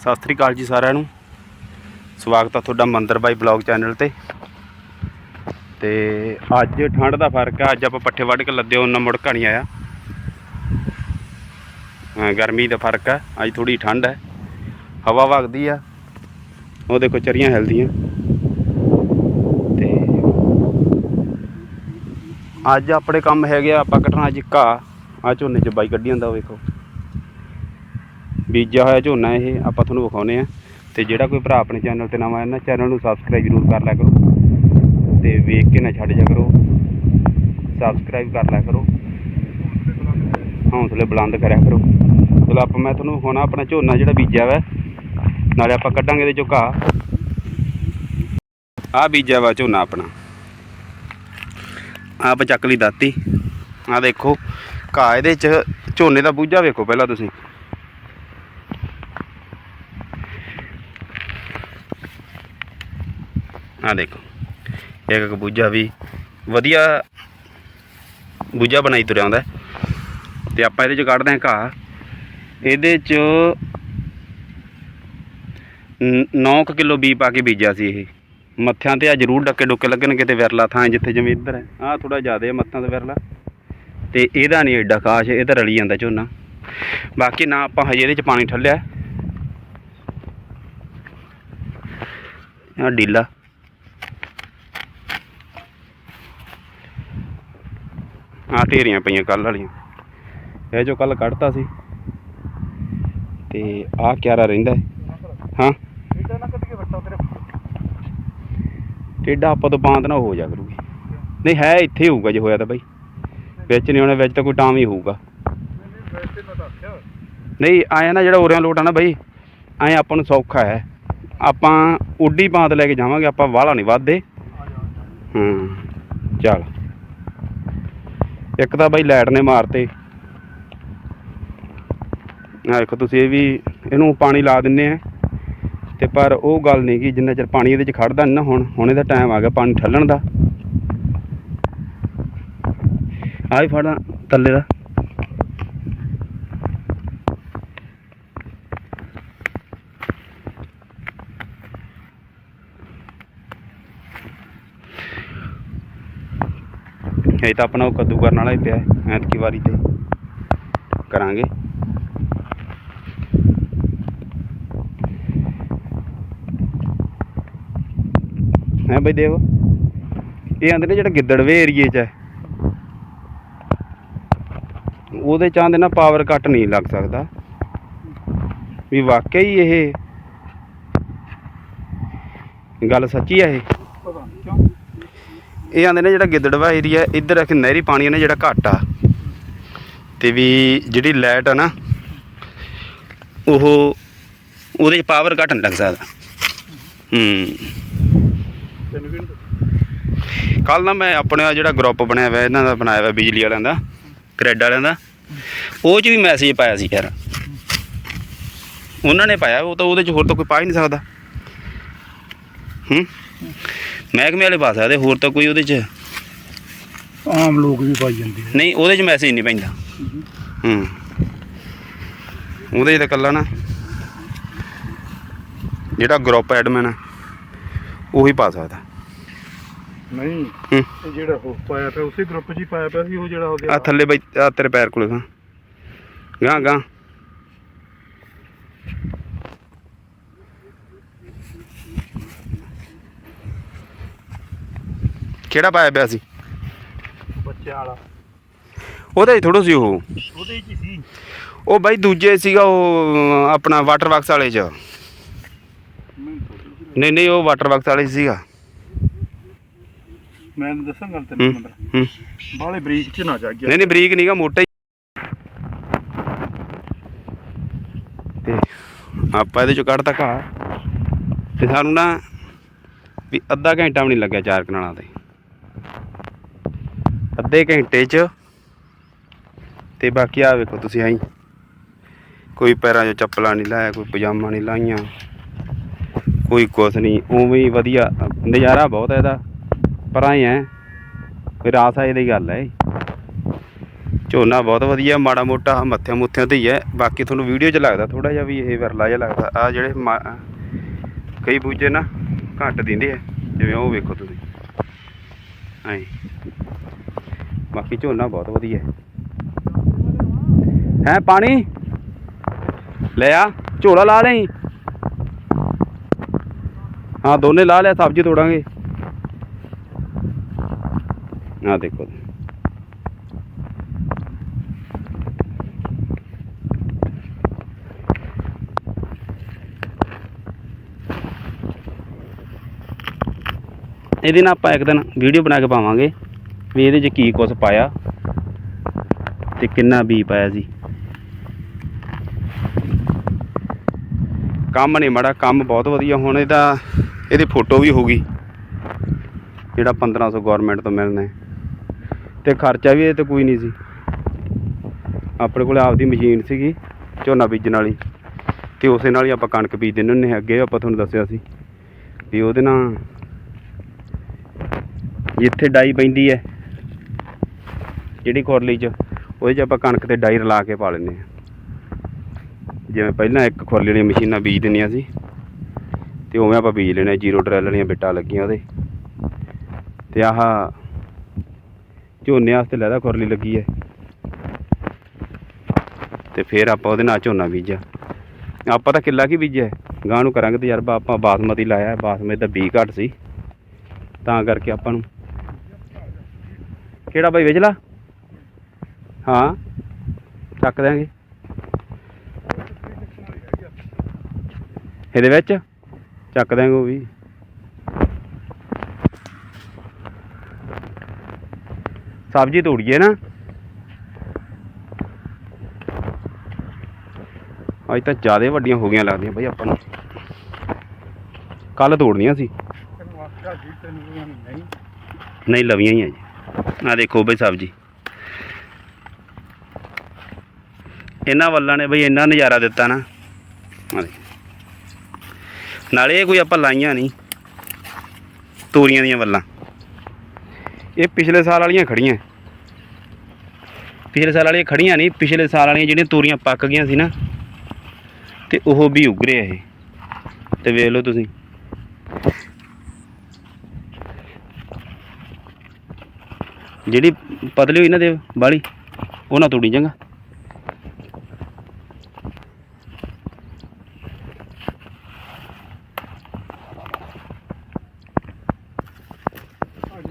ਸਤਿ ਸ੍ਰੀ ਅਕਾਲ ਜੀ ਸਾਰਿਆਂ ਨੂੰ। ਸਵਾਗਤ ਆ ਤੁਹਾਡਾ ਮੰਦਰ ਬਾਈ ਬਲੌਗ ਚੈਨਲ ਤੇ। ਤੇ ਅੱਜ ਠੰਡ ਦਾ ਫ਼ਰਕ ਹੈ ਅੱਜ ਆਪਾਂ ਪੱਠੇ ਵੱਢ ਕੇ ਲੱਦੇ ਉਹਨਾਂ ਮੁੜਕਾ ਨਹੀਂ ਆਇਆ। ਗਰਮੀ ਦਾ ਫ਼ਰਕ ਹੈ ਅੱਜ ਥੋੜੀ ਠੰਡ ਹੈ ਹਵਾ ਵਗਦੀ ਆ, ਉਹ ਦੇਖੋ ਚਰੀਆਂ ਹਿਲਦੀਆਂ। ਤੇ ਅੱਜ ਆਪਣੇ ਕੰਮ ਹੈਗੇ ਆ, ਆਪਾਂ ਕੱਟਣਾ ਅੱਜ ਘਾਹ ਆ ਝੋਨੇ 'ਚ ਬਾਈ ਕੱਢੀ ਜਾਂਦਾ ਵੇਖੋ। ਬੀਜਿਆ ਹੋਇਆ ਝੋਨਾ ਇਹ, ਆਪਾਂ ਤੁਹਾਨੂੰ ਵਿਖਾਉਨੇ ਆ ਤੇ ਜਿਹੜਾ ਕੋਈ ਭਰਾ ਆਪਣੇ ਚੈਨਲ ਤੇ ਨਵਾਂ ਹੈ ਨਾ, ਚੈਨਲ ਨੂੰ ਸਬਸਕ੍ਰਾਈਬ ਜ਼ਰੂਰ ਕਰ ਲਿਆ ਕਰੋ। ਤੇ ਵੇਖ ਕੇ ਨਾ ਛੱਡ ਜਾ ਕਰੋ। ਸਬਸਕ੍ਰਾਈਬ ਕਰ ਲਿਆ ਕਰੋ। ਹੌਸਲੇ ਬੁਲੰਦ ਕਰਿਆ ਕਰੋ। ਚਲੋ ਆਪਾਂ, ਮੈਂ ਤੁਹਾਨੂੰ ਵਿਖਾਉਣਾ ਆਪਣਾ ਝੋਨਾ ਜਿਹੜਾ ਬੀਜਿਆ ਵਾ, ਨਾਲੇ ਆਪਾਂ ਕੱਢਾਂਗੇ ਇਹਦੇ ਚੋਂ ਘਾਹ। ਆ ਬੀਜਿਆ ਵਾ ਝੋਨਾ ਆਪਣਾ। ਆਪ ਚੱਕ ਲਈ ਦਾਤੀ। ਆ ਦੇਖੋ, ਘਾਹ ਇਹਦੇ ਚ, ਝੋਨੇ ਦਾ ਬੂਝਾ ਵੇਖੋ ਪਹਿਲਾਂ ਤੁਸੀਂ। ਆ ਦੇਖੋ। ਇੱਕ ਇੱਕ ਬੂਝਾ ਵੀ ਵਧੀਆ ਬੂਜਾ ਬਣਾਈ ਤੁਰਿਆ ਆਉਂਦਾ। ਤੇ ਆਪਾਂ ਇਹਦੇ ਚ ਕੱਢਦੇ ਹਾਂ ਘਾਹ। ਇਹਦੇ ਚ 9 ਕਿਲੋ ਬੀ ਪਾ ਕੇ ਬੀਜਿਆ ਸੀ ਇਹ। ਮੱਥਿਆਂ ਤੇ ਆ ਜ਼ਰੂਰ ਡੱਕੇ ਡੁੱਕੇ ਲੱਗਣ ਕਿਤੇ ਵਿਰਲਾ ਥਾਂ ਜਿੱਥੇ ਜਿਵੇਂ ਇੱਧਰ ਹੈ। ਆ ਥੋੜਾ ਜ਼ਿਆਦਾ ਹੈ ਮੱਥਾਂ ਤੇ ਵਿਰਲਾ। ਤੇ ਇਹਦਾ ਨਹੀਂ ਐਡਾ ਖਾਸ, ਇਹ ਤਾਂ ਰਲੀ ਜਾਂਦਾ ਝੋਨਾ। ਬਾਕੀ ਨਾ ਆਪਾਂ ਹਜੇ ਇਹਦੇ ਚ ਪਾਣੀ ਠੱਲਿਆ। ਆ ਡੀਲਾ ਆ ਢੇਰੀਆਂ ਪਈਆਂ ਕੱਲ ਵਾਲੀਆਂ। ਇਹ ਜੋ ਕੱਲ ਕੱਢਤਾ ਸੀ। ਤੇ ਆ ਕਿਆਰਾ ਰਹਿੰਦਾ ਹਾਂ। ਇਹਦਾ ਟੇਡਾ ਆਪਾਂ ਤੋਂ ਬਾਂਦ ਨਾ ਹੋ ਜਾ ਕਰੂਗੀ। ਨਹੀਂ, ਹੈ ਇੱਥੇ ਹੀ ਹੋਊਗਾ ਜੇ ਹੋਇਆ ਤਾਂ ਬਾਈ। ਵਿੱਚ ਨਹੀਂ ਹੋਣਾ, ਵਿੱਚ ਤਾਂ ਕੋਈ ਟਾਮ ਹੀ ਹੋਊਗਾ। ਨਹੀਂ ਵੈਸੇ ਆਇਆ ਨਾ ਜਿਹੜਾ ਉਰਿਆਂ ਲੋਟ ਆ ਨਾ ਬਾਈ ਐਂ ਆਪਾਂ ਨੂੰ ਸੌਖਾ ਹੈ। ਆਪਾਂ ਉੱਡੀ ਬਾਂਦ ਲੈ ਕੇ ਜਾਵਾਂਗੇ, ਆਪਾਂ ਵਾਲਾ ਨਹੀਂ ਵੱਧਦੇ। ਆ ਹੂੰ, ਚੱਲ। ਇੱਕ ਤਾਂ ਬਾਈ ਲਾਈਟ ਨੇ ਮਾਰਤੇ। ਆ ਦੇਖੋ ਤੁਸੀਂ ਇਹ ਵੀ, ਇਹਨੂੰ ਪਾਣੀ ਲਾ ਦਿੰਨੇ ਆ। ਤੇ ਪਰ ਉਹ ਗੱਲ ਨਹੀਂ ਕਿ ਜਿੰਨਾ ਚਿਰ ਪਾਣੀ ਇਹਦੇ ਚ ਖੜਦਾ ਨਹੀਂ ਨਾ ਹੁਣ ਹੁਣ ਇਹਦਾ ਟਾਈਮ ਆ ਗਿਆ ਪਾਣੀ ਠੱਲਣ ਦਾ। ਆ ਹੀ ਫੜਦਾ ਥੱਲੇ ਦਾ। ਇਹ ਤਾਂ ਆਪਣਾ ਉਹ ਕੱਦੂ ਕਰਨ ਵਾਲਾ ਹੀ ਪਿਆ ਐਤਕੀ ਵਾਰੀ ਤੇ। ਕਰਾਂਗੇ। ਹੈ ਬਈ ਦੇਵ? ਇਹ ਆਂਦੇ ਨੇ ਜਿਹੜਾ ਗਿੱਦੜਵੇ ਏਰੀਏ 'ਚ ਹੈ, ਉਹਦੇ ਚਾਂਦੇ ਨਾ ਪਾਵਰ ਕੱਟ ਨਹੀਂ ਲੱਗ ਸਕਦਾ। ਵੀ ਵਾਕਿਆ ਹੀ ਇਹ ਗੱਲ ਸੱਚੀ ਹੈ ਇਹ? ਇਹ ਆਂਦੇ ਨੇ ਜਿਹੜਾ ਗਿੱਦੜਵਾ ਏਰੀਆ ਇੱਧਰ ਆ ਕਿ ਨਹਿਰੀ ਪਾਣੀ ਨੇ ਜਿਹੜਾ ਘੱਟ ਆ। ਤੇ ਵੀ ਜਿਹੜੀ ਲਾਈਟ ਆ ਨਾ, ਉਹ ਉਹਦੇ ਚ ਪਾਵਰ ਘੱਟ ਨਹੀਂ ਲੱਗ ਸਕਦਾ। ਹੂੰ। ਕੱਲ ਨਾ ਮੈਂ ਆਪਣੇ ਜਿਹੜਾ ਗਰੁੱਪ ਬਣਿਆ ਹੋਇਆ, ਇਹਨਾਂ ਦਾ ਬਣਾਇਆ ਹੋਇਆ ਬਿਜਲੀ ਵਾਲਿਆਂ ਦਾ ਕ੍ਰੈਡ ਵਾਲਿਆਂ ਦਾ, ਉਹ 'ਚ ਵੀ ਮੈਸੇਜ ਪਾਇਆ ਸੀ ਯਾਰ। ਉਹਨਾਂ ਨੇ ਪਾਇਆ, ਉਹ ਤਾਂ ਉਹਦੇ 'ਚ ਹੋਰ ਤਾਂ ਕੋਈ ਪਾ ਹੀ ਨਹੀਂ ਸਕਦਾ। ਹੂੰ। ਮਹਿਕਮੇ ਵਾਲੇ ਪਾ ਸਕਦੇ ਹੋਰ ਤਾਂ ਕੋਈ ਉਹਦੇ 'ਚ ਆਮ ਲੋਕ ਵੀ ਪਾਈ ਜਾਂਦੇ ਨਹੀਂ ਉਹਦੇ 'ਚ ਮੈਸੇਜ ਨਹੀਂ ਪੈਂਦਾ। ਹੂੰ। ਉਹਦੇ 'ਚ ਤਾਂ ਕੱਲਾ ਨਾ। ਜਿਹੜਾ ਗਰੁੱਪ ਐਡਮਿਨ ਆ ਉਹੀ ਪਾ ਸਕਦਾ। ਨਹੀਂ ਹੂੰ। ਇਹ ਜਿਹੜਾ ਉਹ ਪਾਇਆ ਪਿਆ ਉਸੇ ਗਰੁੱਪ 'ਚ ਹੀ ਪਾਇਆ ਪਿਆ ਸੀ ਉਹ ਜਿਹੜਾ ਉਹਦੇ ਆ ਥੱਲੇ ਬਈ ਆ ਤੇਰੇ ਪੈਰ ਕੋਲੇ ਗਾਂ। ਗਾਂ ਗਾਂ। ਕਿਹੜਾ ਪਾਇਆ ਪਿਆ ਸੀ? ਬੱਚਿਆਂ ਵਾਲਾ। ਉਹਦਾ ਹੀ ਥੋੜੋ ਸੀ ਉਹ। ਉਹਦੇ 'ਚ ਹੀ ਸੀ। ਉਹ ਬਾਈ ਦੂਜੇ ਸੀਗਾ ਉਹ ਆਪਣਾ ਵਾਟਰ ਬਾਕਸ ਵਾਲੇ ਚ। ਨਹੀਂ ਨਹੀਂ। ਉਹ ਵਾਟਰ ਬਾਕਸ ਵਾਲੇ 'ਚ ਸੀਗਾ। ਮੈਂ ਦੱਸਾਂ ਗੱਲ ਤੈਨੂੰ ਨੰਬਰ ਬਾਲੇ ਬਰੀਕ 'ਚ ਨਾ ਜਾ ਗਿਆ ਨਹੀਂ ਨਹੀਂ ਬਰੀਕ ਨਹੀਂਗਾ ਮੋਟਾ ਹੀ। ਤੇ ਆਪਾਂ ਇਹਦੇ ਚੋਂ ਕੱਢਤਾ ਘਾਹ। ਤੇ ਸਾਨੂੰ ਨਾ ਵੀ ਅੱਧਾ ਘੰਟਾ ਵੀ ਨਹੀਂ ਲੱਗਿਆ ਚਾਰ ਕਨਾਲਾਂ ਤੇ। ਅੱਧੇ ਘੰਟੇ 'ਚ। ਤੇ ਬਾਕੀ ਆ ਵੇਖੋ ਤੁਸੀਂ ਆਈ। ਕੋਈ ਪੈਰਾਂ 'ਚ ਚੱਪਲਾਂ ਨਹੀਂ ਲਾਇਆ, ਕੋਈ ਪਜਾਮਾ ਨਹੀਂ ਲਾਈਆਂ। ਕੋਈ ਕੁਛ ਨਹੀਂ ਉਵੇਂ ਹੀ ਵਧੀਆ। ਨਜ਼ਾਰਾ ਬਹੁਤ ਹੈ ਇਹਦਾ। ਪਰ ਆਏ ਐ ਵਿਰਾਸ ਆਏ ਦੀ ਗੱਲ ਹੈ ਇਹ। ਝੋਨਾ ਬਹੁਤ ਵਧੀਆ, ਮਾੜਾ ਮੋਟਾ ਮੱਥਿਆਂ ਮੁੱਥਿਆਂ ਤੇ ਹੀ ਹੈ ਬਾਕੀ ਤੁਹਾਨੂੰ ਵੀਡੀਓ 'ਚ ਲੱਗਦਾ ਥੋੜਾ ਜਿਹਾ ਵੀ ਇਹ ਵਿਰਲਾ ਜਿਹਾ ਲੱਗਦਾ। ਆ ਜਿਹੜੇ ਮਾ- ਕਈ ਬੂਝੇ ਨਾ ਘੱਟ ਦਿੰਦੇ ਆ। ਜਿਵੇਂ ਉਹ ਵੇਖੋ ਤੁਸੀਂ। ਐਂ ਬਾਕੀ ਝੋਨਾ ਬਹੁਤ ਵਧੀਆ ਹੈ। ਪਾਣੀ? ਲੈ ਆ, ਝੋਲਾ ਲਾ ਲਈ ਹਾਂ, ਦੋਨੇ ਲਾ ਲਿਆ, ਸਬਜ਼ੀ ਤੋੜਾਂਗੇ। ਆ ਦੇਖੋ। ਇਹਦੇ ਨਾਲ ਆਪਾਂ ਇੱਕ ਦਿਨ ਵੀਡੀਓ ਬਣਾ ਕੇ ਪਾਵਾਂਗੇ। ਵੀ ਇਹਦੇ 'ਚ ਕੀ ਕੁਛ ਪਾਇਆ ਤੇ ਕਿੰਨਾ ਬੀ ਪਾਇਆ ਸੀ। ਕੰਮ ਨਹੀਂ ਮਾੜਾ, ਕੰਮ ਬਹੁਤ ਵਧੀਆ। ਹੁਣ ਇਹਦਾ, ਇਹਦੀ ਫੋਟੋ ਵੀ ਹੋਊਗੀ, ਜਿਹੜਾ 1500 ਗਵਰਨਮੈਂਟ ਤੋਂ ਮਿਲਣਾ ਹੈ। ਤੇ ਖਰਚਾ ਵੀ ਇਹ ਤੇ ਕੋਈ ਨਹੀਂ ਸੀ। ਆਪਣੇ ਕੋਲ ਆਪਦੀ ਮਸ਼ੀਨ ਸੀਗੀ, ਝੋਨਾ ਬੀਜਣ ਵਾਲੀ। ਤੇ ਉਸੇ ਨਾਲ ਹੀ ਆਪਾਂ ਕਣਕ ਬੀਜ ਦਿੰਦੇ ਹੁੰਦੇ ਹਾਂ ਅੱਗੇ ਆਪਾਂ ਤੁਹਾਨੂੰ ਦੱਸਿਆ ਸੀ ਵੀ ਉਹਦੇ ਨਾਲ ਜਿੱਥੇ ਡਾਈ ਪੈਂਦੀ ਹੈ ਜਿਹੜੀ ਖੁਰਲੀ 'ਚ, ਉਹਦੇ 'ਚ ਆਪਾਂ ਕਣਕ ਤੇ ਡਾਈ ਲਾ ਕੇ ਪਾ ਲੈਂਦੇ ਹਾਂ। ਜਿਵੇਂ ਪਹਿਲਾਂ ਇੱਕ ਖੁਰਲੀ ਵਾਲੀਆਂ ਮਸ਼ੀਨਾਂ ਬੀਜ ਦਿੰਦੀਆਂ ਸੀ, ਤੇ ਉਵੇਂ ਆਪਾਂ ਬੀਜ ਲੈਣੇ ਜੀਰੋ ਟਰੈਲ ਵਾਲੀਆਂ ਬਿੱਟਾਂ ਲੱਗੀਆਂ ਉਹਦੇ। ਤੇ ਆਹ ਝੋਨੇ ਵਾਸਤੇ ਲੈਦਾ ਖੁਰਲੀ ਲੱਗੀ ਹੈ। ਤੇ ਫਿਰ ਆਪਾਂ ਉਹਦੇ ਨਾਲ ਝੋਨਾ ਬੀਜਿਆ। ਆਪਾਂ ਤਾਂ ਕਿੱਲਾ ਕੀ ਬੀਜਿਆ ਹੈ। ਗਾਂ ਨੂੰ ਕਰਾਂਗੇ ਤਜਰਬਾ, ਆਪਾਂ ਬਾਸਮਤੀ ਲਾਇਆ, ਬਾਸਮਤੀ ਦਾ ਬੀ ਘੱਟ ਸੀ। ਤਾਂ ਕਰਕੇ ਆਪਾਂ ਨੂੰ ਕਿਹੜਾ ਬਾਈ ਵੇਚਲਾ ਹਾਂ। ਚੱਕ ਦਿਆਂਗੇ। ਇਹਦੇ ਵਿੱਚ ਚੱਕ ਦਿਆਂਗੇ ਉਹ ਵੀ। ਸਬਜ਼ੀ ਤੋੜੀਏ ਨਾ। ਅੱਜ ਤਾਂ ਜ਼ਿਆਦਾ ਵੱਡੀਆਂ ਹੋ ਗਈਆਂ ਲੱਗਦੀਆਂ ਬਈ ਆਪਾਂ ਨੂੰ। ਕੱਲ ਤੋੜਨੀਆਂ ਸੀ। ਨਹੀਂ। ਲਵੀਆਂ ਹੀ ਆ ਜੀ। ਆ ਦੇਖੋ ਬਈ ਸਬਜ਼ੀ। ਇਹਨਾਂ ਵੱਲਾਂ ਨੇ ਬਈ ਇੰਨਾ ਨਜ਼ਾਰਾ ਦਿੱਤਾ ਨਾ। ਨਾਲੇ ਇਹ ਕੋਈ ਆਪਾਂ ਲਾਈਆਂ ਨਹੀਂ, ਤੋਰੀਆਂ ਦੀਆਂ ਵੱਲਾਂ। ਇਹ ਪਿਛਲੇ ਸਾਲ ਵਾਲੀਆਂ ਖੜੀਆਂ। ਪਿਛਲੇ ਸਾਲ ਵਾਲੀਆਂ ਖੜੀਆਂ ਨਹੀਂ, ਪਿਛਲੇ ਸਾਲ ਵਾਲੀਆਂ ਜਿਹੜੀਆਂ ਤੋਰੀਆਂ ਪੱਕ ਗਈਆਂ ਸੀ ਨਾ, ਤੇ ਉਹ ਵੀ ਉੱਗ ਰਿਹਾ ਇਹ। ਤੇ ਵੇਖ ਲਓ ਤੁਸੀਂ। ਜਿਹੜੀ ਪਤਲੀ ਹੋਈ ਨਾ ਦੇ ਬਾਲੀ, ਉਹ ਨਾ ਤੋੜੀ ਜਾਂਗਾ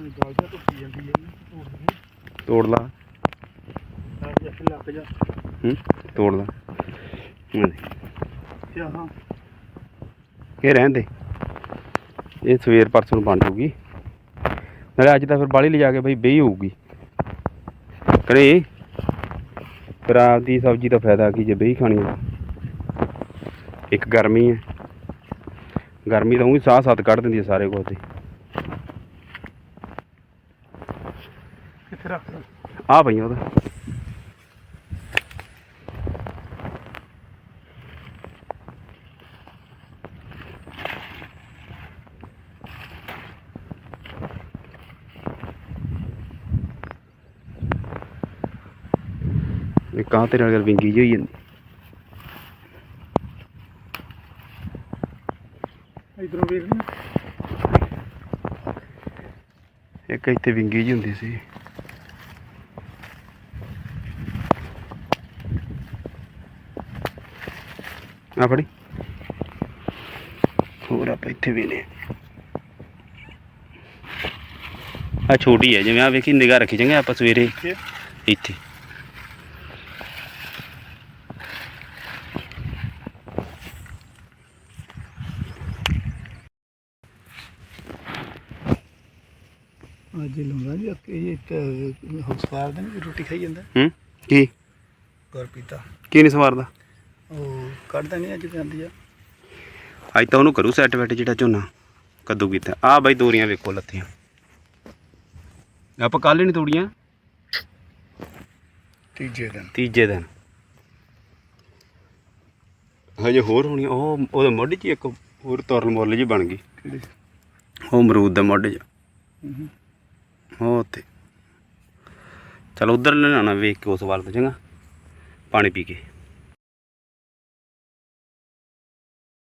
ਗੱਲ ਤਾਂ ਜਾਂਦੀ ਹੈ ਤੋੜ ਦੇ। ਤੋੜ ਲਾ। ਤਾਂ ਜੱਫ ਲੱਗ ਜਾ। ਹੂੰ ਤੋੜ ਲਾ। ਹਾਂ। ਇਹ ਰਹਿਣ ਦੇ। ਇਹ ਸਵੇਰ ਪਰਸੋਂ ਨੂੰ ਬਣ ਜੂਗੀ ਨਾਲੇ ਅੱਜ ਤਾਂ ਫਿਰ ਬਾਲੀ ਲਿਜਾ ਕੇ ਬਈ ਬਈ ਹੋਊਗੀ। ਕਰੇ ਫਿਰ ਆਪਦੀ ਸਬਜ਼ੀ ਦਾ ਫਾਇਦਾ ਕੀ ਜੇ ਬਈ ਖਾਣੀ ਆ ਇੱਕ ਗਰਮੀ ਹੈ। ਗਰਮੀ ਤਾਂ ਉਹੀ ਸਾਹ ਸੱਤ ਕੱਢ ਦਿੰਦੀ ਹੈ ਸਾਰੇ ਕੁਝ ਤੇ ਰੱਖ ਆ ਪਈਆਂ ਉਹਦਾ। ਇਹ ਕਾਂ ਤੇ ਨਾਲ ਵਿੰਗੀ ਜਿਹੀ ਹੋਈ ਜਾਂਦੀ। ਇਧਰੋਂ ਵੇਖ ਲਈ ਇੱਕ ਇੱਥੇ ਵਿੰਗੀ ਜਿਹੀ ਹੁੰਦੀ ਸੀ। ਆ ਫੜੀ। ਹੋਰ ਆਪਾਂ ਇੱਥੇ ਵੀ ਨੇ। ਆ ਛੋਟੀ ਹੈ ਜਿਵੇਂ ਆ ਵੇਖੀ ਨਿਗਾਹ ਰੱਖੀ ਚੰਗੇ ਆਪਾਂ ਸਵੇਰੇ ਇੱਥੇ? ਅੱਜ ਲਾਉਂਦਾ ਜੀ ਇਹ ਇੱਕ ਹਸਪਤਾਲ ਦੇ ਵਿੱਚ ਰੋਟੀ ਖਾਈ ਜਾਂਦਾ। ਹੂੰ? ਕੀ? ਕਰ ਪੀਤਾ ਕੀ ਨਹੀਂ ਸਵਾਰਦਾ? ਉਹ ਕੱਢਦਾ ਨਹੀਂ ਅੱਜ ਜਾਂਦੀ ਆ। ਅੱਜ ਤਾਂ ਉਹਨੂੰ ਕਰੂ ਸੈੱਟ ਵੈਟ ਜਿਹੜਾ ਝੋਨਾ ਕੱਦੂ ਕੀਤਾ। ਆ ਬਾਈ ਦੋਰੀਆਂ ਵੇਖੋ ਲੱਥੀਆਂ ਆਪਾਂ ਕੱਲ ਹੀ ਨਹੀਂ ਤੋੜੀਆਂ। ਤੀਜੇ ਦਿਨ। ਤੀਜੇ ਦਿਨ। ਹਜੇ ਹੋਰ ਹੋਣੀ ਉਹ ਉਹਦੇ ਮੋਢੇ 'ਚ ਇੱਕ ਹੋਰ ਤੁਰਨ ਮੁੱਲ ਜੀ ਬਣ ਗਈ। ਕਿਹੜੀ? ਉਹ ਅਮਰੂਦ ਦੇ ਮੋਢੇ 'ਚ। ਹੂੰ ਉਹ ਉੱਥੇ। ਚਲ ਉਧਰ ਲੈਣਾ ਵੇਖ ਕੇ ਉਸ ਵੱਲ ਤੋਂ ਚੰਗਾ। ਪਾਣੀ ਪੀ ਕੇ।